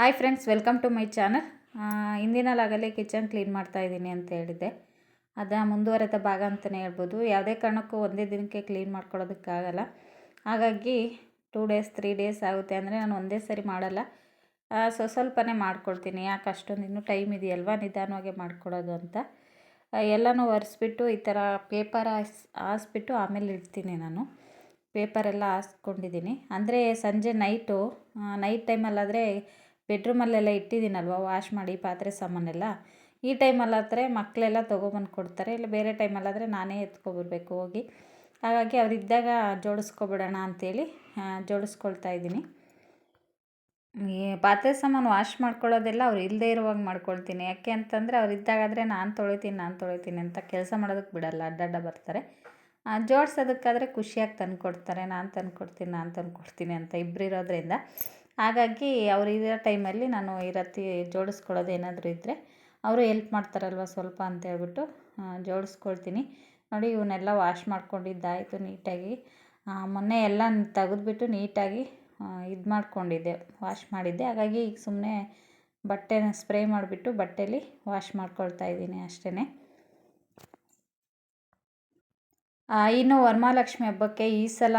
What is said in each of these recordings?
Hi friends welcome to my channel ಇಂದಿನ ಲಾಗಲ್ಲಿ kitchen clean ಮಾಡ್ತಾ ಇದ್ದೀನಿ ಅಂತ ಹೇಳಿದ್ದೆ. ಅದು ಮುಂದುವರೆದ ಭಾಗ ಅಂತಲೇ ಹೇಳ್ಬೋದು. ಯಾವುದೇ ಕಾರಣಕ್ಕೂ ಒಂದೇ ದಿನಕ್ಕೆ ಕ್ಲೀನ್ ಮಾಡ್ಕೊಳ್ಳೋದಕ್ಕಾಗಲ್ಲ ಹಾಗಾಗಿ ಟೂ ಡೇಸ್ ತ್ರೀ ಡೇಸ್ ಆಗುತ್ತೆ ಅಂದರೆ ನಾನು ಒಂದೇ ಸರಿ ಮಾಡಲ್ಲ. ಸೊ ಸ್ವ ಸ್ವಲ್ಪನೇ ಮಾಡ್ಕೊಳ್ತೀನಿ. ಯಾಕೆ ಅಷ್ಟೊಂದು ಇನ್ನೂ ಟೈಮ್ ಇದೆಯಲ್ವಾ? ನಿಧಾನವಾಗಿ ಮಾಡ್ಕೊಳ್ಳೋದು ಅಂತ. ಎಲ್ಲನೂ ಒರೆಸ್ಬಿಟ್ಟು ಈ ಥರ ಪೇಪರ್ ಹಾಸ್ ಹಾಸ್ಬಿಟ್ಟು ಆಮೇಲೆ ಇಡ್ತೀನಿ ನಾನು. ಪೇಪರೆಲ್ಲ ಹಾಸ್ಕೊಂಡಿದ್ದೀನಿ. ಅಂದರೆ ಸಂಜೆ ನೈಟು ನೈಟ್ ಟೈಮಲ್ಲಾದರೆ ಬೆಡ್ರೂಮಲ್ಲೆಲ್ಲ ಇಟ್ಟಿದ್ದೀನಲ್ವ? ವಾಶ್ ಮಾಡಿ, ಪಾತ್ರೆ, ಸಾಮಾನೆಲ್ಲ. ಈ ಟೈಮಲ್ಲಾದರೆ ಮಕ್ಕಳೆಲ್ಲ ತೊಗೊಬಂದು ಕೊಡ್ತಾರೆ. ಇಲ್ಲ ಬೇರೆ ಟೈಮಲ್ಲಾದರೆ ನಾನೇ ಎತ್ಕೊಬರ್ಬೇಕು ಹೋಗಿ. ಹಾಗಾಗಿ ಅವರಿದ್ದಾಗ ಜೋಡಿಸ್ಕೊಬಿಡೋಣ ಅಂಥೇಳಿ ಜೋಡಿಸ್ಕೊಳ್ತಾ ಇದ್ದೀನಿ. ಈ ಪಾತ್ರೆ ಸಾಮಾನು ವಾಶ್ ಮಾಡ್ಕೊಳ್ಳೋದೆಲ್ಲ ಅವ್ರು ಇಲ್ಲದೇ ಇರುವಾಗ ಮಾಡ್ಕೊಳ್ತೀನಿ. ಯಾಕೆ ಅಂತಂದರೆ ಅವ್ರು ಇದ್ದಾಗಾದರೆ ನಾನು ತೊಳಿತೀನಿ ನಾನು ತೊಳಿತೀನಿ ಅಂತ ಕೆಲಸ ಮಾಡೋದಕ್ಕೆ ಬಿಡಲ್ಲ. ಅಡ್ಡಡ್ಡ ಬರ್ತಾರೆ. ಜೋಡಿಸೋದಕ್ಕಾದರೆ ಖುಷಿಯಾಗಿ ತಂದು ಕೊಡ್ತಾರೆ ನಾನು ತಂದು ಕೊಡ್ತೀನಿ ನಾನು ತಂದು ಕೊಡ್ತೀನಿ ಅಂತ ಇಬ್ಬರು ಇರೋದ್ರಿಂದ. ಹಾಗಾಗಿ ಅವ್ರು ಇರೋ ಟೈಮಲ್ಲಿ ನಾನು ಈ ಜೋಡಿಸ್ಕೊಳ್ಳೋದು ಏನಾದರೂ ಇದ್ದರೆ ಅವರು ಎಲ್ಪ್ ಮಾಡ್ತಾರಲ್ವ ಸ್ವಲ್ಪ ಅಂತ ಹೇಳ್ಬಿಟ್ಟು ಆ, ಜೋಡಿಸ್ಕೊಳ್ತೀನಿ. ನೋಡಿ ಇವನ್ನೆಲ್ಲ ವಾಶ್ ಮಾಡ್ಕೊಂಡಿದ್ದಾಯಿತು ನೀಟಾಗಿ. ಮೊನ್ನೆ ಎಲ್ಲ ತೆಗೆದ್ಬಿಟ್ಟು ನೀಟಾಗಿ ಇದು ಮಾಡಿಕೊಂಡಿದ್ದೆ ವಾಶ್ ಮಾಡಿದ್ದೆ. ಹಾಗಾಗಿ ಈಗ ಸುಮ್ಮನೆ ಬಟ್ಟೆನ ಸ್ಪ್ರೇ ಮಾಡಿಬಿಟ್ಟು ಬಟ್ಟೆಲಿ ವಾಶ್ ಮಾಡ್ಕೊಳ್ತಾ ಇದ್ದೀನಿ ಅಷ್ಟೇ ಇನ್ನು ವರಮಹಾಲಕ್ಷ್ಮಿ ಹಬ್ಬಕ್ಕೆ ಈ ಸಲ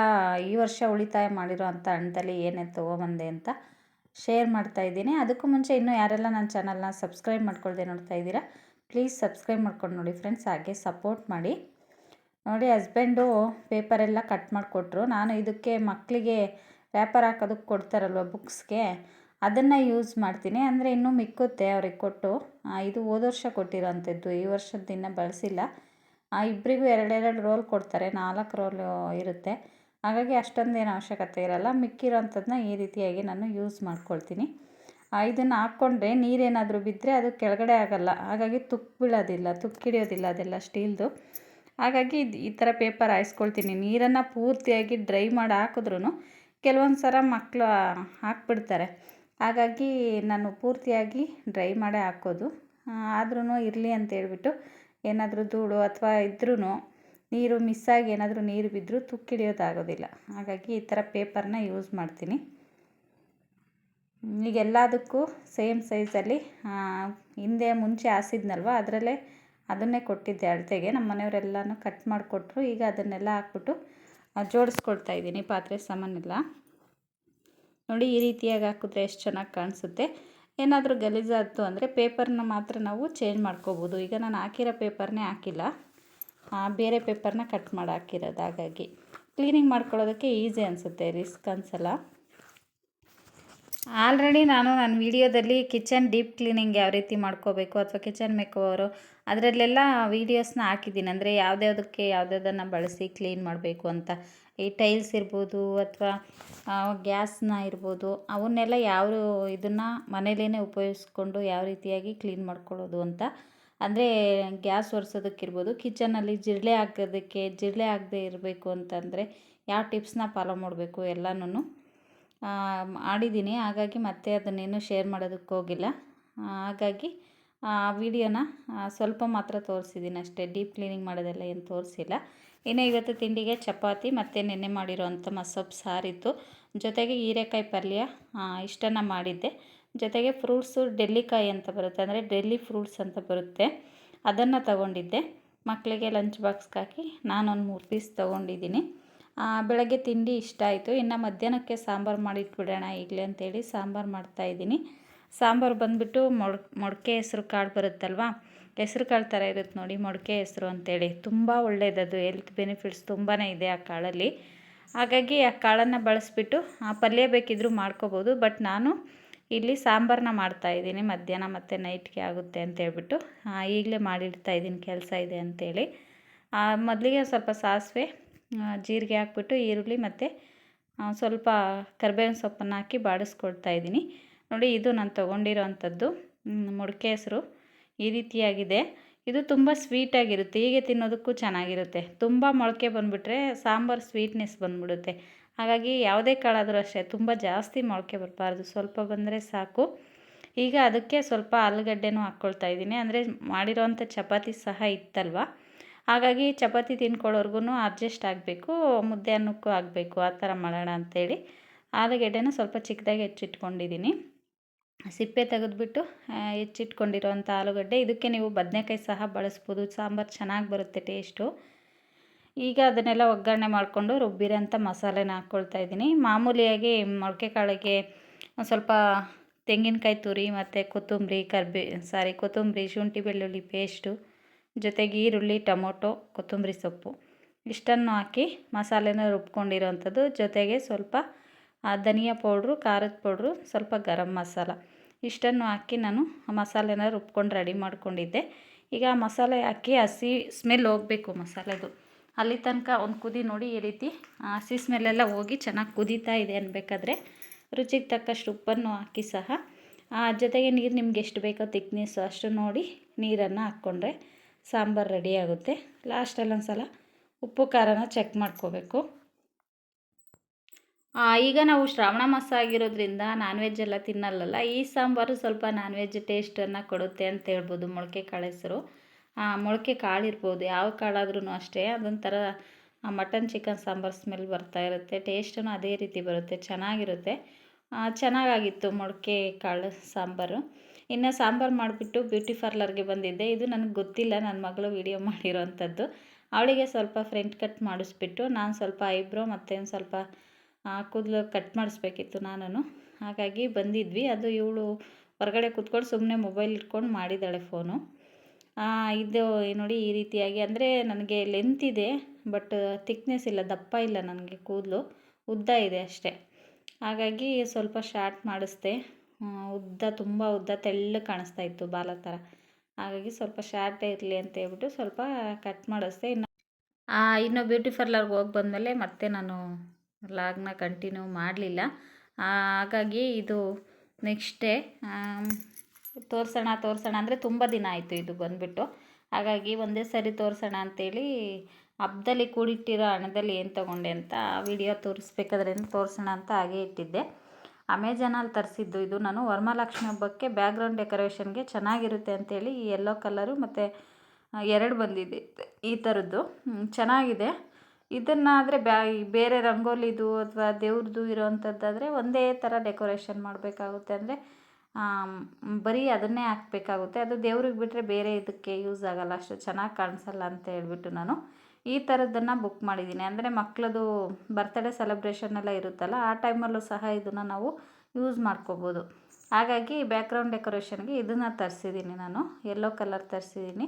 ಈ ವರ್ಷ ಉಳಿತಾಯ ಮಾಡಿರೋ ಅಂಥ ಹಣದಲ್ಲಿ ಏನೇನು ತೊಗೊಬಂದೆ ಅಂತ ಶೇರ್ ಮಾಡ್ತಾ ಇದ್ದೀನಿ. ಅದಕ್ಕೂ ಮುಂಚೆ ಇನ್ನೂ ಯಾರೆಲ್ಲ ನನ್ನ ಚಾನಲ್ನ ಸಬ್ಸ್ಕ್ರೈಬ್ ಮಾಡ್ಕೊಳ್ದೆ ನೋಡ್ತಾ ಇದ್ದೀರಾ, ಪ್ಲೀಸ್ ಸಬ್ಸ್ಕ್ರೈಬ್ ಮಾಡ್ಕೊಂಡು ನೋಡಿ ಫ್ರೆಂಡ್ಸ್, ಹಾಗೆ ಸಪೋರ್ಟ್ ಮಾಡಿ. ನೋಡಿ, ಹಸ್ಬೆಂಡು ಪೇಪರೆಲ್ಲ ಕಟ್ ಮಾಡಿಕೊಟ್ರು. ನಾನು ಇದಕ್ಕೆ ಮಕ್ಕಳಿಗೆ ವ್ಯಾಪಾರ ಹಾಕೋದಕ್ಕೆ ಕೊಡ್ತಾರಲ್ವ ಬುಕ್ಸ್ಗೆ, ಅದನ್ನು ಯೂಸ್ ಮಾಡ್ತೀನಿ. ಅಂದರೆ ಇನ್ನೂ ಮಿಕ್ಕುತ್ತೆ ಅವ್ರಿಗೆ ಕೊಟ್ಟು. ಇದು ಹೋದ ವರ್ಷ ಕೊಟ್ಟಿರೋಂಥದ್ದು. ಈ ವರ್ಷದ ದಿನ ಬಳಸಿಲ್ಲ. ಇಬ್ಬರಿಗೂ ಎರಡೆರಡು ರೋಲ್ ಕೊಡ್ತಾರೆ, ನಾಲ್ಕು ರೋಲು ಇರುತ್ತೆ. ಹಾಗಾಗಿ ಅಷ್ಟೊಂದೇನು ಅವಶ್ಯಕತೆ ಇರಲ್ಲ. ಮಿಕ್ಕಿರೋಂಥದ್ದನ್ನ ಈ ರೀತಿಯಾಗಿ ನಾನು ಯೂಸ್ ಮಾಡ್ಕೊಳ್ತೀನಿ. ಇದನ್ನು ಹಾಕ್ಕೊಂಡ್ರೆ ನೀರೇನಾದರೂ ಬಿದ್ದರೆ ಅದು ಕೆಳಗಡೆ ಆಗಲ್ಲ. ಹಾಗಾಗಿ ತುಕ್ಕು ಬೀಳೋದಿಲ್ಲ ತುಕ್ಕಿಡಿಯೋದಿಲ್ಲ ಅದೆಲ್ಲ ಸ್ಟೀಲ್ದು. ಹಾಗಾಗಿ ಇದು ಈ ಥರ ಪೇಪರ್ ಹಾಯಿಸ್ಕೊಳ್ತೀನಿ. ನೀರನ್ನು ಪೂರ್ತಿಯಾಗಿ ಡ್ರೈ ಮಾಡಿ ಹಾಕಿದ್ರೂ ಕೆಲವೊಂದು ಸಲ ಮಕ್ಕಳು ಹಾಕ್ಬಿಡ್ತಾರೆ. ಹಾಗಾಗಿ ನಾನು ಪೂರ್ತಿಯಾಗಿ ಡ್ರೈ ಮಾಡೇ ಹಾಕೋದು. ಆದ್ರೂ ಇರಲಿ ಅಂತ ಹೇಳ್ಬಿಟ್ಟು ಏನಾದರೂ ಧೂಳು ಅಥವಾ ಇದ್ರೂ ನೀರು ಮಿಸ್ಸಾಗಿ ಏನಾದರೂ ನೀರು ಬಿದ್ದರೂ ತುಕ್ಕಿಡಿಯೋದಾಗೋದಿಲ್ಲ ಹಾಗಾಗಿ ಈ ಥರ ಪೇಪರ್ನ ಯೂಸ್ ಮಾಡ್ತೀನಿ. ಈಗ ಎಲ್ಲದಕ್ಕೂ ಸೇಮ್ ಸೈಜಲ್ಲಿ ಹಿಂದೆ ಮುಂಚೆ ಹಾಸಿದ್ನಲ್ವ, ಅದರಲ್ಲೇ ಅದನ್ನೇ ಕೊಟ್ಟಿದ್ದೆ ಅಳತೆಗೆ. ನಮ್ಮ ಮನೆಯವರೆಲ್ಲನೂ ಕಟ್ ಮಾಡಿಕೊಟ್ರು. ಈಗ ಅದನ್ನೆಲ್ಲ ಹಾಕ್ಬಿಟ್ಟು ಜೋಡಿಸ್ಕೊಳ್ತಾ ಇದ್ದೀನಿ ಪಾತ್ರೆ ಸಾಮಾನೆಲ್ಲ. ನೋಡಿ ಈ ರೀತಿಯಾಗಿ ಹಾಕಿದ್ರೆ ಎಷ್ಟು ಚೆನ್ನಾಗಿ ಕಾಣಿಸುತ್ತೆ. ಏನಾದರೂ ಗಲೀಜಾಯಿತು ಅಂದರೆ ಪೇಪರ್ನ ಮಾತ್ರ ನಾವು ಚೇಂಜ್ ಮಾಡ್ಕೋಬೋದು. ಈಗ ನಾನು ಹಾಕಿರೋ ಪೇಪರ್ನೇ ಹಾಕಿಲ್ಲ. ಬೇರೆ ಪೇಪರ್ನ ಕಟ್ ಮಾಡಿ ಹಾಕಿರೋದು ಹಾಗಾಗಿ. ಕ್ಲೀನಿಂಗ್ ಮಾಡ್ಕೊಳ್ಳೋದಕ್ಕೆ ಈಸಿ ಅನಿಸುತ್ತೆ ರಿಸ್ಕ್ ಅನಿಸಲ್ಲ. ಆಲ್ರೆಡಿ ನಾನು ನನ್ನ ವಿಡಿಯೋದಲ್ಲಿ ಕಿಚನ್ ಡೀಪ್ ಕ್ಲೀನಿಂಗ್ ಯಾವ ರೀತಿ ಮಾಡ್ಕೋಬೇಕು ಅಥವಾ ಕಿಚನ್ ಮೇಕೋವರು ಅದರಲ್ಲೆಲ್ಲ ವೀಡಿಯೋಸ್ನ ಹಾಕಿದ್ದೀನಿ. ಅಂದರೆ ಯಾವುದ್ಯಾವುದಕ್ಕೆ ಯಾವುದ್ಯಾವ್ದನ್ನು ಬಳಸಿ ಕ್ಲೀನ್ ಮಾಡಬೇಕು ಅಂತ. ಈ ಟೈಲ್ಸ್ ಇರ್ಬೋದು ಅಥವಾ ಗ್ಯಾಸ್ನ ಇರ್ಬೋದು, ಅವನ್ನೆಲ್ಲ ಯಾವ ಇದನ್ನು ಮನೇಲೇ ಉಪಯೋಗಿಸ್ಕೊಂಡು ಯಾವ ರೀತಿಯಾಗಿ ಕ್ಲೀನ್ ಮಾಡ್ಕೊಳ್ಳೋದು ಅಂತ. ಅಂದರೆ ಗ್ಯಾಸ್ ಒರೆಸೋದಕ್ಕಿರ್ಬೋದು, ಕಿಚನಲ್ಲಿ ಜಿರಳೆ ಹಾಕೋದಕ್ಕೆ ಜಿರಳೆ ಆಗದೆ ಇರಬೇಕು ಅಂತಂದರೆ ಯಾವ ಟಿಪ್ಸ್ನ ಫಾಲೋ ಮಾಡಬೇಕು ಎಲ್ಲನೂ ಮಾಡಿದ್ದೀನಿ, ಹಾಗಾಗಿ ಮತ್ತೆ ಅದನ್ನೇನು ಶೇರ್ ಮಾಡೋದಕ್ಕೆ ಹೋಗಿಲ್ಲ. ಹಾಗಾಗಿ, ಆ ವಿಡಿಯೋನ ಸ್ವಲ್ಪ ಮಾತ್ರ ತೋರಿಸಿದ್ದೀನಿ ಅಷ್ಟೇ ಡೀಪ್ ಕ್ಲೀನಿಂಗ್ ಮಾಡೋದೆಲ್ಲ ಏನು ತೋರಿಸಿಲ್ಲ. ಇನ್ನು ಇವತ್ತು ತಿಂಡಿಗೆ ಚಪಾತಿ ಮತ್ತು ನೆನ್ನೆ ಮಾಡಿರೋವಂಥ ಮಸೊಪ್ಪು ಸಾರಿತ್ತು. ಜೊತೆಗೆ ಹೀರೆಕಾಯಿ ಪಲ್ಯ ಇಷ್ಟನ್ನು ಮಾಡಿದ್ದೆ. ಜೊತೆಗೆ ಫ್ರೂಟ್ಸು, ಡೆಲ್ಲಿಕಾಯಿ ಅಂತ ಬರುತ್ತೆ. ಅಂದರೆ ಡೆಲ್ಲಿ ಫ್ರೂಟ್ಸ್ ಅಂತ ಬರುತ್ತೆ. ಅದನ್ನು ತಗೊಂಡಿದ್ದೆ. ಮಕ್ಕಳಿಗೆ ಲಂಚ್ ಬಾಕ್ಸ್ಗೆ ಹಾಕಿ ನಾನೊಂದು ಮೂರು ಪೀಸ್ ತೊಗೊಂಡಿದ್ದೀನಿ. ಬೆಳಗ್ಗೆ ತಿಂಡಿ ಇಷ್ಟ ಆಯಿತು. ಇನ್ನು ಮಧ್ಯಾಹ್ನಕ್ಕೆ ಸಾಂಬಾರು ಮಾಡಿಟ್ಬಿಡೋಣ ಈಗಲೇ ಅಂತೇಳಿ ಸಾಂಬಾರು ಮಾಡ್ತಾಯಿದ್ದೀನಿ ಸಾಂಬಾರು ಬಂದುಬಿಟ್ಟು ಮೊಡ್ ಮೊಡಕೆ ಹೆಸ್ರು ಕಾಳು ಬರುತ್ತಲ್ವಾ? ಹೆಸ್ರು ಕಾಳು ಥರ ಇರುತ್ತೆ ನೋಡಿ, ಮೊಳಕೆ ಹೆಸರು ಅಂತೇಳಿ. ತುಂಬ ಒಳ್ಳೆಯದದು ಹೆಲ್ತ್ ಬೆನಿಫಿಟ್ಸ್ ತುಂಬಾ ಇದೆ ಆ ಕಾಳಲ್ಲಿ. ಹಾಗಾಗಿ ಆ ಕಾಳನ್ನು ಬಳಸಿಬಿಟ್ಟು, ಆ ಪಲ್ಯ ಬೇಕಿದ್ದರೂ ಮಾಡ್ಕೋಬೋದು. ಬಟ್ ನಾನು ಇಲ್ಲಿ ಸಾಂಬಾರನ್ನ ಮಾಡ್ತಾಯಿದ್ದೀನಿ ಮಧ್ಯಾಹ್ನ ಮತ್ತು ನೈಟ್ಗೆ ಆಗುತ್ತೆ ಅಂತ ಹೇಳ್ಬಿಟ್ಟು ಈಗಲೇ ಮಾಡಿಡ್ತಾ ಇದ್ದೀನಿ. ಕೆಲಸ ಇದೆ ಅಂತೇಳಿ. ಮೊದಲಿಗೆ ಸ್ವಲ್ಪ ಸಾಸಿವೆ ಜೀರಿಗೆ ಹಾಕ್ಬಿಟ್ಟು, ಈರುಳ್ಳಿ ಮತ್ತು ಸ್ವಲ್ಪ ಕರಿಬೇವಿನ ಸೊಪ್ಪನ್ನು ಹಾಕಿ ಬಾಡಿಸ್ಕೊಳ್ತಾ ಇದ್ದೀನಿ. ನೋಡಿ, ಇದು ನಾನು ತೊಗೊಂಡಿರೋ ಅಂಥದ್ದು ಮೊಳಕೆ ಹೆಸರು. ಈ ರೀತಿಯಾಗಿದೆ. ಇದು ತುಂಬ ಸ್ವೀಟಾಗಿರುತ್ತೆ ಹೀಗೆ ತಿನ್ನೋದಕ್ಕೂ ಚೆನ್ನಾಗಿರುತ್ತೆ. ತುಂಬ ಮೊಳಕೆ ಬಂದುಬಿಟ್ರೆ ಸಾಂಬಾರು ಸ್ವೀಟ್ನೆಸ್ ಬಂದುಬಿಡುತ್ತೆ. ಹಾಗಾಗಿ ಯಾವುದೇ ಕಾಳಾದರೂ ಅಷ್ಟೇ, ತುಂಬ ಜಾಸ್ತಿ ಮೊಳಕೆ ಬರಬಾರ್ದು. ಸ್ವಲ್ಪ ಬಂದರೆ ಸಾಕು. ಈಗ ಅದಕ್ಕೆ ಸ್ವಲ್ಪ ಆಲೂಗಡ್ಡೆನೂ ಹಾಕ್ಕೊಳ್ತಾ ಇದ್ದೀನಿ. ಅಂದರೆ ಮಾಡಿರೋವಂಥ ಚಪಾತಿ ಸಹ ಇತ್ತಲ್ವ? ಹಾಗಾಗಿ ಚಪಾತಿ ತಿನ್ಕೊಳ್ಳೋರ್ಗು ಅಡ್ಜಸ್ಟ್ ಆಗಬೇಕು. ಮುದ್ದೆ ಅನ್ನಕ್ಕೂ ಆಗಬೇಕು. ಆ ಥರ ಮಾಡೋಣ ಅಂಥೇಳಿ ಆಲೂಗಡ್ಡೆನ ಸ್ವಲ್ಪ ಚಿಕ್ಕದಾಗಿ ಹೆಚ್ಚಿಟ್ಕೊಂಡಿದ್ದೀನಿ. ಸಿಪ್ಪೆ ತೆಗೆದುಬಿಟ್ಟು ಹೆಚ್ಚಿಟ್ಕೊಂಡಿರೋವಂಥ ಆಲೂಗಡ್ಡೆ. ಇದಕ್ಕೆ ನೀವು ಬದನೆಕಾಯಿ ಸಹ ಬಳಸ್ಬೋದು. ಸಾಂಬಾರು ಚೆನ್ನಾಗಿ ಬರುತ್ತೆ ಟೇಸ್ಟು. ಈಗ ಅದನ್ನೆಲ್ಲ ಒಗ್ಗರಣೆ ಮಾಡಿಕೊಂಡು ರುಬ್ಬಿರೋಂಥ ಮಸಾಲೆನ ಹಾಕ್ಕೊಳ್ತಾ ಇದ್ದೀನಿ. ಮಾಮೂಲಿಯಾಗಿ ಮೊಳಕೆ ಕಾಳಿಗೆ ಒಂದು ಸ್ವಲ್ಪ ತೆಂಗಿನಕಾಯಿ ತುರಿ ಮತ್ತು ಕೊತ್ತಂಬರಿ, ಕರ್ಬೇ, ಸಾರಿ ಕೊತ್ತಂಬರಿ, ಶುಂಠಿ, ಬೆಳ್ಳುಳ್ಳಿ ಪೇಸ್ಟು, ಜೊತೆಗೆ ಈರುಳ್ಳಿ, ಟೊಮೊಟೊ, ಕೊತ್ತಂಬರಿ ಸೊಪ್ಪು. ಇಷ್ಟನ್ನು ಹಾಕಿ ಮಸಾಲೆನ ರುಬ್ಕೊಂಡಿರೋವಂಥದ್ದು ಜೊತೆಗೆ ಸ್ವಲ್ಪ ಧನಿಯಾ ಪೌಡ್ರು, ಖಾರದ ಪೌಡ್ರು, ಸ್ವಲ್ಪ ಗರಂ ಮಸಾಲ. ಇಷ್ಟನ್ನು ಹಾಕಿ ನಾನು ಮಸಾಲೆನ ರುಬ್ಕೊಂಡು ರೆಡಿ ಮಾಡ್ಕೊಂಡಿದ್ದೆ. ಈಗ ಮಸಾಲೆ ಹಾಕಿ ಹಸಿ ಸ್ಮೆಲ್ ಹೋಗಬೇಕು ಮಸಾಲೆದು. ಅಲ್ಲಿ ತನಕ ಒಂದು ಕುದಿ ನೋಡಿ ಈ ರೀತಿ ಹಸಿ ಸ್ಮೆಲ್ಲೆಲ್ಲ ಹೋಗಿ ಚೆನ್ನಾಗಿ ಕುದೀತಾ ಇದೆ ಅನ್ಬೇಕಾದ್ರೆ, ರುಚಿಗೆ ತಕ್ಕಷ್ಟು ಉಪ್ಪನ್ನು ಹಾಕಿ ಸಹ. ಜೊತೆಗೆ ನೀರು ನಿಮ್ಗೆ ಎಷ್ಟು ಬೇಕೋ ತಿಕ್ನೆಸ್ಸು ಅಷ್ಟು ನೋಡಿ ನೀರನ್ನು ಹಾಕ್ಕೊಂಡ್ರೆ ಸಾಂಬಾರು ರೆಡಿ ಆಗುತ್ತೆ. ಲಾಸ್ಟಲ್ಲಿ ಒಂದು ಸಲ ಉಪ್ಪು ಖಾರನ ಚೆಕ್ ಮಾಡ್ಕೋಬೇಕು. ಈಗ ನಾವು ಶ್ರಾವಣ ಮಾಸ ಆಗಿರೋದ್ರಿಂದ ನಾನ್ ವೆಜ್ ಎಲ್ಲ ತಿನ್ನಲ್ಲಲ್ಲ, ಈ ಸಾಂಬಾರು ಸ್ವಲ್ಪ ನಾನ್ ವೆಜ್ ಟೇಸ್ಟನ್ನು ಕೊಡುತ್ತೆ ಅಂತ ಹೇಳ್ಬೋದು ಮೊಳಕೆ ಕಾಳು ಹೆಸರು. ಮೊಳಕೆ ಕಾಳು ಇರ್ಬೋದು, ಯಾವ ಕಾಳಾದ್ರೂ ಅಷ್ಟೇ, ಅದೊಂಥರ ಮಟನ್ ಚಿಕನ್ ಸಾಂಬಾರು ಸ್ಮೆಲ್ ಬರ್ತಾ ಇರುತ್ತೆ ಟೇಸ್ಟೂ ಅದೇ ರೀತಿ ಬರುತ್ತೆ, ಚೆನ್ನಾಗಿರುತ್ತೆ. ಚೆನ್ನಾಗಾಗಿತ್ತು ಮೊಳಕೆ ಕಾಳು ಸಾಂಬಾರು. ಇನ್ನು ಸಾಂಬಾರು ಮಾಡಿಬಿಟ್ಟು ಬ್ಯೂಟಿ ಪಾರ್ಲರ್ಗೆ ಬಂದಿದ್ದೆ, ಇದು ನನಗೆ ಗೊತ್ತಿಲ್ಲ ನನ್ನ ಮಗಳು ವಿಡಿಯೋ ಮಾಡಿರೋವಂಥದ್ದು ಅವಳಿಗೆ ಸ್ವಲ್ಪ ಫ್ರೆಂಟ್ ಕಟ್ ಮಾಡಿಸ್ಬಿಟ್ಟು, ನಾನು ಸ್ವಲ್ಪ ಐಬ್ರೋ ಮತ್ತು ಸ್ವಲ್ಪ ಕೂದಲು ಕಟ್ ಮಾಡಿಸ್ಬೇಕಿತ್ತು ನಾನು ಹಾಗಾಗಿ ಬಂದಿದ್ವಿ. ಅದು ಇವಳು ಹೊರಗಡೆ ಕೂತ್ಕೊಂಡು ಸುಮ್ಮನೆ ಮೊಬೈಲ್ ಇಟ್ಕೊಂಡು ಮಾಡಿದ್ದಾಳೆ ಫೋನು ಇದು ನೋಡಿ ಈ ರೀತಿಯಾಗಿ ಅಂದರೆ ನನಗೆ ಲೆಂತ್ ಇದೆ ಬಟ್ ತಿಕ್ನೆಸ್ ಇಲ್ಲ, ದಪ್ಪ ಇಲ್ಲ ನನಗೆ ಕೂದಲು. ಉದ್ದ ಇದೆ ಅಷ್ಟೇ. ಹಾಗಾಗಿ ಸ್ವಲ್ಪ ಶಾರ್ಟ್ ಮಾಡಿಸ್ದೆ. ಉದ್ದ, ತುಂಬ ಉದ್ದ, ತೆಳ್ಳಗೆ ಕಾಣಿಸ್ತಾ ಇತ್ತು ಬಾಲ ಥರ ಹಾಗಾಗಿ ಸ್ವಲ್ಪ ಶಾರ್ಟೇ ಇರಲಿ ಅಂತ ಹೇಳ್ಬಿಟ್ಟು ಸ್ವಲ್ಪ ಕಟ್ ಮಾಡಿಸ್ದೆ. ಇನ್ನು ಇನ್ನೂ ಬ್ಯೂಟಿ ಪಾರ್ಲರ್ಗೆ ಹೋಗಿ ಬಂದಮೇಲೆ ಮತ್ತೆ ನಾನು ಲಾಗ್ನ ಕಂಟಿನ್ಯೂ ಮಾಡಲಿಲ್ಲ. ಹಾಗಾಗಿ ಇದು ನೆಕ್ಸ್ಟ್ ಡೇ ತೋರಿಸೋಣ ತೋರಿಸೋಣ ಅಂದರೆ ತುಂಬ ದಿನ ಆಯಿತು ಇದು ಬಂದುಬಿಟ್ಟು. ಹಾಗಾಗಿ ಒಂದೇ ಸರಿ ತೋರಿಸೋಣ ಅಂಥೇಳಿ ಹಬ್ಬದಲ್ಲಿ ಕೂಡಿಟ್ಟಿರೋ ಹಣದಲ್ಲಿ ಏನು ತೊಗೊಂಡೆ ಅಂತ ವಿಡಿಯೋ ತೋರಿಸ್ಬೇಕಾದ್ರೆ ತೋರಿಸೋಣ ಅಂತ ಹಾಗೆ ಇಟ್ಟಿದ್ದೆ. ಅಮೆಜಾನಲ್ಲಿ ತರಿಸಿದ್ದು ಇದು. ನಾನು ವರಮಹಾಲಕ್ಷ್ಮಿ ಹಬ್ಬಕ್ಕೆ ಬ್ಯಾಕ್ಗ್ರೌಂಡ್ ಡೆಕೋರೇಷನ್ಗೆ ಚೆನ್ನಾಗಿರುತ್ತೆ ಅಂತೇಳಿ ಈ ಯೆಲ್ಲೋ ಕಲರು ಮತ್ತು ಎರಡು ಬಂದಿದೆ ಈ ಥರದ್ದು ಚೆನ್ನಾಗಿದೆ. ಇದನ್ನಾದರೆ ಬ್ಯಾ ಬೇರೆ ರಂಗೋಲಿದು ಅಥವಾ ದೇವ್ರದ್ದು ಇರೋವಂಥದ್ದಾದರೆ ಒಂದೇ ಥರ ಡೆಕೋರೇಷನ್ ಮಾಡಬೇಕಾಗುತ್ತೆ ಅಂದರೆ ಬರೀ ಅದನ್ನೇ ಹಾಕ್ಬೇಕಾಗುತ್ತೆ. ಅದು ದೇವ್ರಿಗೆ ಬಿಟ್ಟರೆ ಬೇರೆ ಇದಕ್ಕೆ ಯೂಸ್ ಆಗೋಲ್ಲ. ಅಷ್ಟು ಚೆನ್ನಾಗಿ ಕಾಣಿಸಲ್ಲ ಅಂತ ಹೇಳ್ಬಿಟ್ಟು ನಾನು ಈ ಥರದ್ದನ್ನು ಬುಕ್ ಮಾಡಿದ್ದೀನಿ. ಅಂದರೆ ಮಕ್ಕಳದು ಬರ್ತ್ಡೇ ಸೆಲೆಬ್ರೇಷನ್ ಎಲ್ಲ ಇರುತ್ತಲ್ಲ, ಆ ಟೈಮಲ್ಲೂ ಸಹ ಇದನ್ನು ನಾವು ಯೂಸ್ ಮಾಡ್ಕೋಬೋದು. ಹಾಗಾಗಿ ಬ್ಯಾಕ್ಗ್ರೌಂಡ್ ಡೆಕೋರೇಷನ್ಗೆ ಇದನ್ನು ತರಿಸಿದ್ದೀನಿ ನಾನು. ಯೆಲ್ಲೋ ಕಲರ್ ತರಿಸಿದ್ದೀನಿ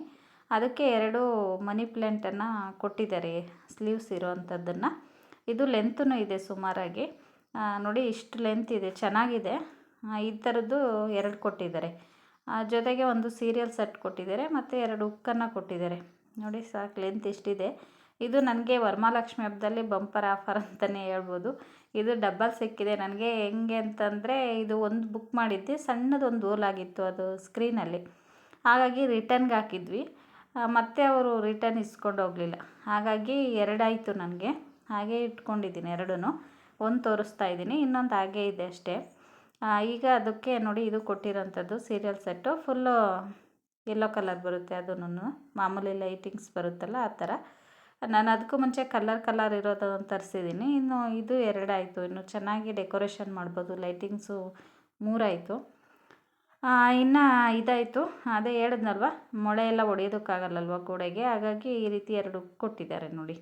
ಅದಕ್ಕೆ ಎರಡು ಮನಿ ಪ್ಲ್ಯಾಂಟನ್ನು ಕೊಟ್ಟಿದ್ದಾರೆ ಸ್ಲೀವ್ಸ್ ಇರೋವಂಥದ್ದನ್ನು. ಇದು ಲೆಂತೂ ಇದೆ ಸುಮಾರಾಗಿ. ನೋಡಿ ಇಷ್ಟು ಲೆಂತ್ ಇದೆ, ಚೆನ್ನಾಗಿದೆ. ಈ ಥರದ್ದು ಎರಡು ಕೊಟ್ಟಿದ್ದಾರೆ. ಜೊತೆಗೆ ಒಂದು ಸೀರಿಯಲ್ ಸೆಟ್ ಕೊಟ್ಟಿದ್ದಾರೆ ಮತ್ತು ಎರಡು ಉಕ್ಕನ್ನು ಕೊಟ್ಟಿದ್ದಾರೆ. ನೋಡಿ ಸಾಕು ಲೆಂತ್ ಇಷ್ಟಿದೆ ಇದು ನನಗೆ ವರಮಹಾಲಕ್ಷ್ಮಿ ಹಬ್ಬದಲ್ಲಿ ಬಂಪರ್ ಆಫರ್ ಅಂತಲೇ ಹೇಳ್ಬೋದು. ಇದು ಡಬ್ಬಲ್ ಸಿಕ್ಕಿದೆ ನನಗೆ ಹೆಂಗೆ ಅಂತಂದರೆ ಇದು ಒಂದು ಬುಕ್ ಮಾಡಿದ್ದೆ, ಸಣ್ಣದೊಂದು ಹೋಲಾಗಿತ್ತು ಅದು ಸ್ಕ್ರೀನಲ್ಲಿ ಹಾಗಾಗಿ ರಿಟರ್ನ್ಗೆ ಹಾಕಿದ್ವಿ. ಮತ್ತೆ ಅವರು ರಿಟರ್ನ್ ಇಸ್ಕೊಂಡು ಹೋಗಲಿಲ್ಲ. ಹಾಗಾಗಿ ಎರಡಾಯಿತು ನನಗೆ. ಹಾಗೆ ಇಟ್ಕೊಂಡಿದ್ದೀನಿ ಎರಡೂ ಒಂದು ತೋರಿಸ್ತಾ ಇದ್ದೀನಿ, ಇನ್ನೊಂದು ಹಾಗೆ ಇದೆ ಅಷ್ಟೇ. ಈಗ ಅದಕ್ಕೆ ನೋಡಿ ಇದು ಕೊಟ್ಟಿರೋಂಥದ್ದು serial set full yellow colour ಬರುತ್ತೆ ಅದೂ ಮಾಮೂಲಿ ಲೈಟಿಂಗ್ಸ್ ಬರುತ್ತಲ್ಲ ಆ ಥರ. ನಾನು ಅದಕ್ಕೂ ಮುಂಚೆ ಕಲರ್ ಕಲರ್ ಇರೋದನ್ನು ತರಿಸಿದ್ದೀನಿ. ಇನ್ನು ಇದು ಎರಡಾಯಿತು. ಇನ್ನು ಚೆನ್ನಾಗಿ ಡೆಕೋರೇಷನ್ ಮಾಡ್ಬೋದು. ಲೈಟಿಂಗ್ಸು ಮೂರಾಯಿತು. ಇನ್ನು ಇದಾಯಿತು. ಅದೇ ಹೇಳಿದ್ನಲ್ವ, ಮೊಳೆ ಎಲ್ಲ ಹೊಡೆಯೋದಕ್ಕಾಗಲ್ಲಲ್ವ ಗೋಡೆಗೆ ಹಾಗಾಗಿ ಈ ರೀತಿ ಎರಡು ಕೊಟ್ಟಿದ್ದಾರೆ ನೋಡಿ.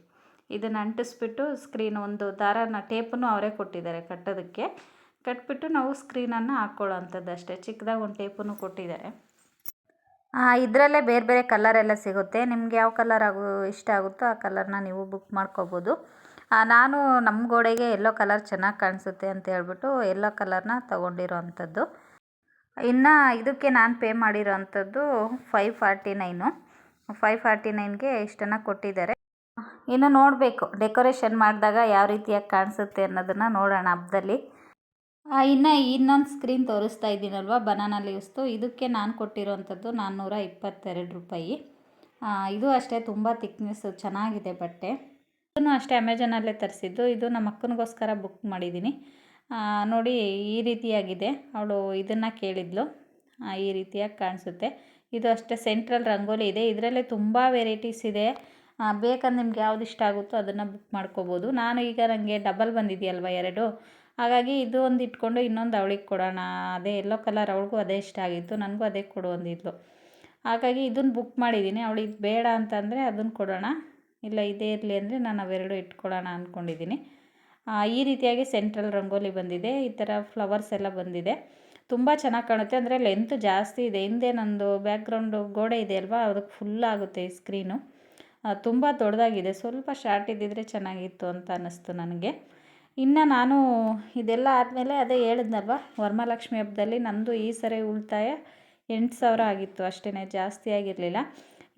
ಇದನ್ನು ಅಂಟಿಸ್ಬಿಟ್ಟು ಸ್ಕ್ರೀನ್ ಒಂದು ದಾರನ ಟೇಪನ್ನು ಅವರೇ ಕೊಟ್ಟಿದ್ದಾರೆ ಕಟ್ಟೋದಕ್ಕೆ. ಕಟ್ಬಿಟ್ಟು ನಾವು ಸ್ಕ್ರೀನನ್ನು ಹಾಕ್ಕೊಳ್ಳೋ ಅಂಥದ್ದು ಅಷ್ಟೇ. ಚಿಕ್ಕದಾಗಿ ಒಂದು ಟೇಪನ್ನು ಕೊಟ್ಟಿದ್ದಾರೆ. ಇದರಲ್ಲೇ ಬೇರೆ ಬೇರೆ ಕಲರ್ ಎಲ್ಲ ಸಿಗುತ್ತೆ. ನಿಮ್ಗೆ ಯಾವ ಕಲರ್ ಆಗು, ಇಷ್ಟ ಆಗುತ್ತೋ ಆ ಕಲರ್ನ ನೀವು ಬುಕ್ ಮಾಡ್ಕೋಬೋದು. ನಾನು ನಮ್ಮ ಗೋಡೆಗೆ ಎಲ್ಲೋ ಕಲರ್ ಚೆನ್ನಾಗಿ ಕಾಣಿಸುತ್ತೆ ಅಂತ ಹೇಳ್ಬಿಟ್ಟು ಎಲ್ಲೋ ಕಲರ್ನ ತೊಗೊಂಡಿರೋ ಅಂಥದ್ದು ಇನ್ನು ಇದಕ್ಕೆ ನಾನು ಪೇ ಮಾಡಿರೋ ಅಂಥದ್ದು five forty nine five forty ನೈನ್ಗೆ ಇಷ್ಟನ್ನು ಕೊಟ್ಟಿದ್ದಾರೆ. ಇನ್ನು ನೋಡಬೇಕು ಡೆಕೋರೇಷನ್ ಮಾಡಿದಾಗ ಯಾವ ರೀತಿಯಾಗಿ ಕಾಣಿಸುತ್ತೆ ಅನ್ನೋದನ್ನು ನೋಡೋಣ ಹಬ್ಬದಲ್ಲಿ ಇನ್ನು ಇನ್ನೊಂದು ಸ್ಕ್ರೀನ್ ತೋರಿಸ್ತಾ ಇದ್ದೀನಲ್ವ ಬನಾನಾ ಲೀವ್ಸ್ದು ಇದಕ್ಕೆ ನಾನು ಕೊಟ್ಟಿರೋವಂಥದ್ದು ನಾನ್ನೂರ ಇಪ್ಪತ್ತೆರಡು ರೂಪಾಯಿ ಇದು ಅಷ್ಟೇ ತುಂಬ ತಿಕ್ನೆಸ್ಸು ಚೆನ್ನಾಗಿದೆ ಬಟ್ಟೆ. ಇದನ್ನು ಅಷ್ಟೇ ಅಮೆಜಾನಲ್ಲೇ ತರಿಸಿದ್ದು. ಇದು ನಮ್ಮ ಅಕ್ಕನಿಗೋಸ್ಕರ ಬುಕ್ ಮಾಡಿದ್ದೀನಿ. ನೋಡಿ ಈ ರೀತಿಯಾಗಿದೆ. ಅವಳು ಇದನ್ನು ಕೇಳಿದ್ಲು. ಈ ರೀತಿಯಾಗಿ ಕಾಣಿಸುತ್ತೆ. ಇದು ಅಷ್ಟೇ ಸೆಂಟ್ರಲ್ ರಂಗೋಲಿ ಇದೆ. ಇದರಲ್ಲೇ ತುಂಬ ವೆರೈಟೀಸ್ ಇದೆ. ಬೇಕಂದ್ರೆ ನಿಮ್ಗೆ ಯಾವ್ದು ಇಷ್ಟ ಆಗುತ್ತೋ ಅದನ್ನು ಬುಕ್ ಮಾಡ್ಕೋಬೋದು. ನಾನು ಈಗ ನನಗೆ ಡಬಲ್ ಬಂದಿದೆಯಲ್ವ ಎರಡು. ಹಾಗಾಗಿ ಇದು ಒಂದು ಇಟ್ಕೊಂಡು ಇನ್ನೊಂದು ಅವಳಿಗೆ ಕೊಡೋಣ. ಅದೇ ಎಲ್ಲೋ ಕಲರ್ ಅವಳಿಗೂ ಅದೇ ಇಷ್ಟ ಆಗಿತ್ತು. ನನಗೂ ಅದೇ ಕೊಡು ಅಂದಿದ್ಲು. ಹಾಗಾಗಿ ಇದನ್ನು ಬುಕ್ ಮಾಡಿದ್ದೀನಿ ಅವಳಿಗೆ ಬೇಡ ಅಂತಂದರೆ ಅದನ್ನು ಕೊಡೋಣ. ಇಲ್ಲ ಇದೇ ಇರಲಿ ಅಂದರೆ ನಾನು ಅವೆರಡು ಇಟ್ಕೊಳ್ಳೋಣ ಅಂದ್ಕೊಂಡಿದ್ದೀನಿ ಈ ರೀತಿಯಾಗಿ ಸೆಂಟ್ರಲ್ ರಂಗೋಲಿ ಬಂದಿದೆ. ಈ ಥರ ಫ್ಲವರ್ಸ್ ಎಲ್ಲ ಬಂದಿದೆ. ತುಂಬ ಚೆನ್ನಾಗಿ ಕಾಣುತ್ತೆ. ಅಂದರೆ ಲೆಂತ್ ಜಾಸ್ತಿ ಇದೆ. ಹಿಂದೆ ನಂದು ಬ್ಯಾಕ್ಗ್ರೌಂಡು ಗೋಡೆ ಇದೆ ಅಲ್ವಾ? ಅದಕ್ಕೆ ಫುಲ್ ಆಗುತ್ತೆ ಈ ಸ್ಕ್ರೀನು ತುಂಬ ದೊಡ್ಡದಾಗಿದೆ. ಸ್ವಲ್ಪ ಶಾರ್ಟ್ ಇದ್ದಿದ್ರೆ ಚೆನ್ನಾಗಿತ್ತು ಅಂತ ಅನ್ನಿಸ್ತು ನನಗೆ. ಇನ್ನು ನಾನು ಇದೆಲ್ಲ ಆದಮೇಲೆ ಅದೇ ಹೇಳಿದ್ನಲ್ವ? ವರಮಹಾಲಕ್ಷ್ಮಿ ಹಬ್ಬದಲ್ಲಿ ನಂದು ಈ ಸರಿ ಉಳಿತಾಯ ಎಂಟು ಸಾವಿರ ಆಗಿತ್ತು. ಅಷ್ಟೇ ಜಾಸ್ತಿ ಆಗಿರಲಿಲ್ಲ.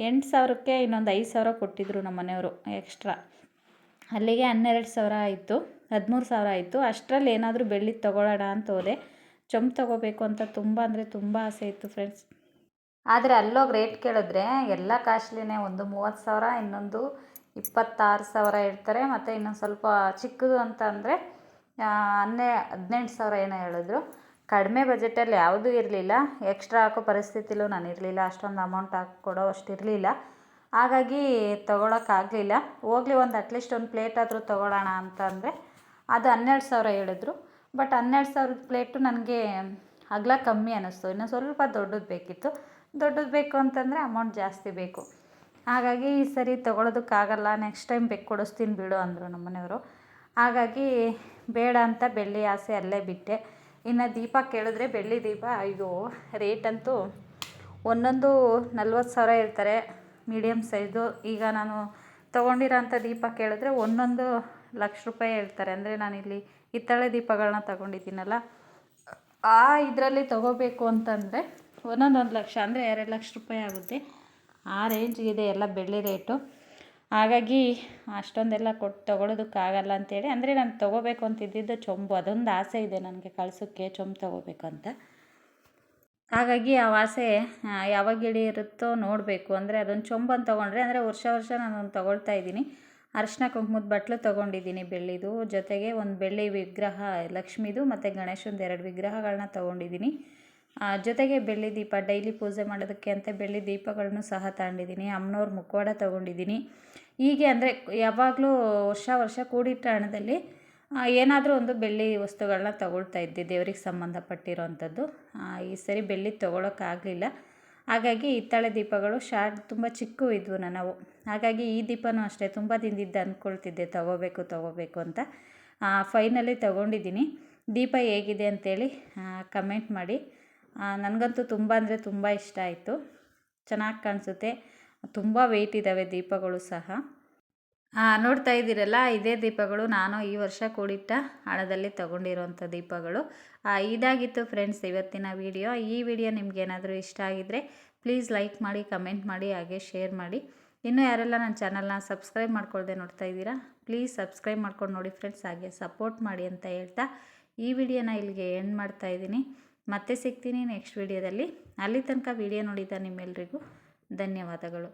ಎಂಟು ಸಾವಿರಕ್ಕೆ ಇನ್ನೊಂದು ಐದು ಸಾವಿರ ಕೊಟ್ಟಿದ್ದರು ನಮ್ಮ ಮನೆಯವರು ಎಕ್ಸ್ಟ್ರಾ. ಅಲ್ಲಿಗೆ ಹನ್ನೆರಡು ಸಾವಿರ ಆಯಿತು. ಹದಿಮೂರು ಸಾವಿರ ಆಯಿತು. ಅಷ್ಟರಲ್ಲಿ ಏನಾದರೂ ಬೆಳ್ಳಿ ತೊಗೊಳ್ಳೋಣ ಅಂತ ಹೋದೆ. ಚೊಂಬು ತೊಗೋಬೇಕು ಅಂತ ತುಂಬ ಅಂದರೆ ತುಂಬ ಆಸೆ ಇತ್ತು ಫ್ರೆಂಡ್ಸ್ ಆದರೆ ಅಲ್ಲೋಗಿ ರೇಟ್ ಕೇಳಿದ್ರೆ ಎಲ್ಲ ಕಾಸ್ಟ್ಲಿನೇ ಒಂದು ಮೂವತ್ತು ಸಾವಿರ, ಇನ್ನೊಂದು ಇಪ್ಪತ್ತಾರು ಸಾವಿರ ಇಡ್ತಾರೆ ಮತ್ತು ಇನ್ನೊಂದು ಸ್ವಲ್ಪ ಚಿಕ್ಕದು ಅಂತ ಅಂದರೆ ಹನ್ನೆ, ಹದಿನೆಂಟು ಸಾವಿರ ಏನೋ ಹೇಳಿದ್ರು. ಕಡಿಮೆ ಬಜೆಟಲ್ಲಿ ಯಾವುದೂ ಇರಲಿಲ್ಲ. ಎಕ್ಸ್ಟ್ರಾ ಹಾಕೋ ಪರಿಸ್ಥಿತಿಲೂ ನಾನು ಇರಲಿಲ್ಲ. ಅಷ್ಟೊಂದು ಅಮೌಂಟ್ ಹಾಕಿ ಕೊಡೋ ಅಷ್ಟು ಇರಲಿಲ್ಲ. ಹಾಗಾಗಿ ತೊಗೊಳಕ್ಕಾಗಲಿಲ್ಲ ಹೋಗ್ಲಿ ಒಂದು ಅಟ್ಲೀಸ್ಟ್ ಒಂದು ಪ್ಲೇಟ್ ಆದರೂ ತೊಗೊಳ್ಳೋಣ ಅಂತ ಅಂದರೆ ಅದು ಹನ್ನೆರಡು ಸಾವಿರ ಹೇಳಿದ್ರು. ಬಟ್ ಹನ್ನೆರಡು ಸಾವಿರದ ಪ್ಲೇಟು ನನಗೆ ಅಗಲ ಕಮ್ಮಿ ಅನ್ನಿಸ್ತು ಇನ್ನು ಸ್ವಲ್ಪ ದೊಡ್ಡದು ಬೇಕಿತ್ತು. ದೊಡ್ಡದು ಬೇಕು ಅಂತಂದರೆ ಅಮೌಂಟ್ ಜಾಸ್ತಿ ಬೇಕು. ಹಾಗಾಗಿ ಈ ಸರಿ ತೊಗೊಳೋದಕ್ಕಾಗಲ್ಲ. ನೆಕ್ಸ್ಟ್ ಟೈಮ್ ಬೇಕು ಕೊಡಿಸ್ತೀನಿ ಬಿಡು ಅಂದರು ನಮ್ಮ ಮನೆಯವರು. ಹಾಗಾಗಿ ಬೇಡ ಅಂತ ಬೆಳ್ಳಿ ಆಸೆ ಅಲ್ಲೇ ಬಿಟ್ಟೆ. ಇನ್ನು ದೀಪ ಕೇಳಿದ್ರೆ ಬೆಳ್ಳಿ ದೀಪ ಇದು ರೇಟಂತೂ ಒಂದೊಂದು ನಲ್ವತ್ತು ಸಾವಿರ ಹೇಳ್ತಾರೆ. ಮೀಡಿಯಮ್ ಸೈಜು ಈಗ ನಾನು ತೊಗೊಂಡಿರೋಂಥ ದೀಪ ಕೇಳಿದ್ರೆ ಒಂದೊಂದು ಲಕ್ಷ ರೂಪಾಯಿ ಹೇಳ್ತಾರೆ. ಅಂದರೆ ನಾನಿಲ್ಲಿ ಹಿತ್ತಾಳೆ ದೀಪಗಳನ್ನ ತಗೊಂಡಿದ್ದೀನಲ್ಲ, ಆ ಇದರಲ್ಲಿ ತಗೋಬೇಕು ಅಂತಂದರೆ ಒಂದೊಂದೊಂದು ಲಕ್ಷ, ಅಂದರೆ ಎರಡು ಲಕ್ಷ ರೂಪಾಯಿ ಆಗುತ್ತೆ. ಆ ರೇಂಜ್ಗಿದೆ ಎಲ್ಲ ಬೆಳ್ಳಿ ರೇಟು. ಹಾಗಾಗಿ ಅಷ್ಟೊಂದೆಲ್ಲ ಕೊಟ್ಟು ತೊಗೊಳೋದಕ್ಕಾಗಲ್ಲ ಅಂತೇಳಿ, ಅಂದರೆ ನಾನು ತೊಗೋಬೇಕು ಅಂತಿದ್ದಿದ್ದು ಚೊಂಬು. ಅದೊಂದು ಆಸೆ ಇದೆ ನನಗೆ ಕಳ್ಸೋಕ್ಕೆ, ಚೊಂಬು ತೊಗೋಬೇಕು ಅಂತ. ಹಾಗಾಗಿ ಆ ಆಸೆ ಯಾವಾಗ ಇರುತ್ತೋ ನೋಡಬೇಕು. ಅಂದರೆ ಅದೊಂದು ಚೊಂಬನ್ನು ತೊಗೊಂಡ್ರೆ, ಅಂದರೆ ವರ್ಷ ವರ್ಷ ನಾನು ತೊಗೊಳ್ತಾ ಇದ್ದೀನಿ. ಅರಿಶಿನ ಕುಂಕುಮದ ಬಟ್ಲು ತೊಗೊಂಡಿದ್ದೀನಿ ಬೆಳ್ಳಿದು. ಜೊತೆಗೆ ಒಂದು ಬೆಳ್ಳಿ ವಿಗ್ರಹ, ಲಕ್ಷ್ಮೀದು ಮತ್ತು ಗಣೇಶಂದು ಎರಡು ವಿಗ್ರಹಗಳನ್ನ ತೊಗೊಂಡಿದ್ದೀನಿ. ಜೊತೆಗೆ ಬೆಳ್ಳಿ ದೀಪ, ಡೈಲಿ ಪೂಜೆ ಮಾಡೋದಕ್ಕೆ ಅಂತ ಬೆಳ್ಳಿ ದೀಪಗಳನ್ನು ಸಹ ತಗೊಂಡಿದ್ದೀನಿ ಅಮ್ಮನವ್ರ ಮುಖವಾಡ ತೊಗೊಂಡಿದ್ದೀನಿ. ಹೀಗೆ ಅಂದರೆ ಯಾವಾಗಲೂ ವರ್ಷ ವರ್ಷ ಕೂಡಿಟ್ಟ ಹಣದಲ್ಲಿ ಏನಾದರೂ ಒಂದು ಬೆಳ್ಳಿ ವಸ್ತುಗಳನ್ನ ತಗೊಳ್ತಾ ಇದ್ದೆ ದೇವ್ರಿಗೆ ಸಂಬಂಧಪಟ್ಟಿರೋವಂಥದ್ದು ಈ ಸರಿ ಬೆಳ್ಳಿ ತೊಗೊಳಕ್ಕಾಗಲಿಲ್ಲ. ಹಾಗಾಗಿ ಹಿತ್ತಾಳೆ ದೀಪಗಳು ಶಾರ್ಟ್ ತುಂಬ ಚಿಕ್ಕವು ಇದ್ವು ನಾವು. ಹಾಗಾಗಿ ಈ ದೀಪನೂ ಅಷ್ಟೇ ತುಂಬ ದಿನದಿಂದ ಅಂದ್ಕೊಳ್ತಿದ್ದೆ, ತೊಗೋಬೇಕು ತೊಗೋಬೇಕು ಅಂತ. ಫೈನಲಿ ತೊಗೊಂಡಿದ್ದೀನಿ. ದೀಪ ಹೇಗಿದೆ ಅಂತೇಳಿ ಕಮೆಂಟ್ ಮಾಡಿ. ನನಗಂತೂ ತುಂಬ ಅಂದರೆ ತುಂಬ ಇಷ್ಟ ಆಯಿತು. ಚೆನ್ನಾಗಿ ಕಾಣಿಸುತ್ತೆ. ತುಂಬ ವೆಯ್ಟ್ ಇದ್ದಾವೆ ದೀಪಗಳು ಸಹ. ನೋಡ್ತಾ ಇದ್ದೀರಲ್ಲ, ಇದೇ ದೀಪಗಳು ನಾನು ಈ ವರ್ಷ ಕೂಡಿಟ್ಟ ಹಣದಲ್ಲಿ ತೊಗೊಂಡಿರೋಂಥ ದೀಪಗಳು. ಇದಾಗಿತ್ತು ಫ್ರೆಂಡ್ಸ್ ಇವತ್ತಿನ ವಿಡಿಯೋ ಈ ವಿಡಿಯೋ ನಿಮಗೇನಾದರೂ ಇಷ್ಟ ಆಗಿದ್ದರೆ ಪ್ಲೀಸ್ ಲೈಕ್ ಮಾಡಿ ಕಮೆಂಟ್ ಮಾಡಿ, ಹಾಗೆ ಶೇರ್ ಮಾಡಿ. ಇನ್ನೂ ಯಾರೆಲ್ಲ ನನ್ನ ಚಾನಲ್ನ ಸಬ್ಸ್ಕ್ರೈಬ್ ಮಾಡ್ಕೊಳ್ದೆ ನೋಡ್ತಾ ಇದ್ದೀರಾ ಪ್ಲೀಸ್ ಸಬ್ಸ್ಕ್ರೈಬ್ ಮಾಡ್ಕೊಂಡು ನೋಡಿ ಫ್ರೆಂಡ್ಸ್ ಹಾಗೆ ಸಪೋರ್ಟ್ ಮಾಡಿ ಅಂತ ಹೇಳ್ತಾ ಈ ವಿಡಿಯೋನ ಇಲ್ಲಿಗೆ ಎಂಡ್ ಮಾಡ್ತಾ ಇದ್ದೀನಿ. ಮತ್ತೆ ಸಿಗ್ತೀನಿ ನೆಕ್ಸ್ಟ್ ವಿಡಿಯೋದಲ್ಲಿ ಅಲ್ಲಿ ತನಕ ವಿಡಿಯೋ ನೋಡಿದ ನಿಮ್ಮೆಲ್ಲರಿಗೂ ಧನ್ಯವಾದಗಳು.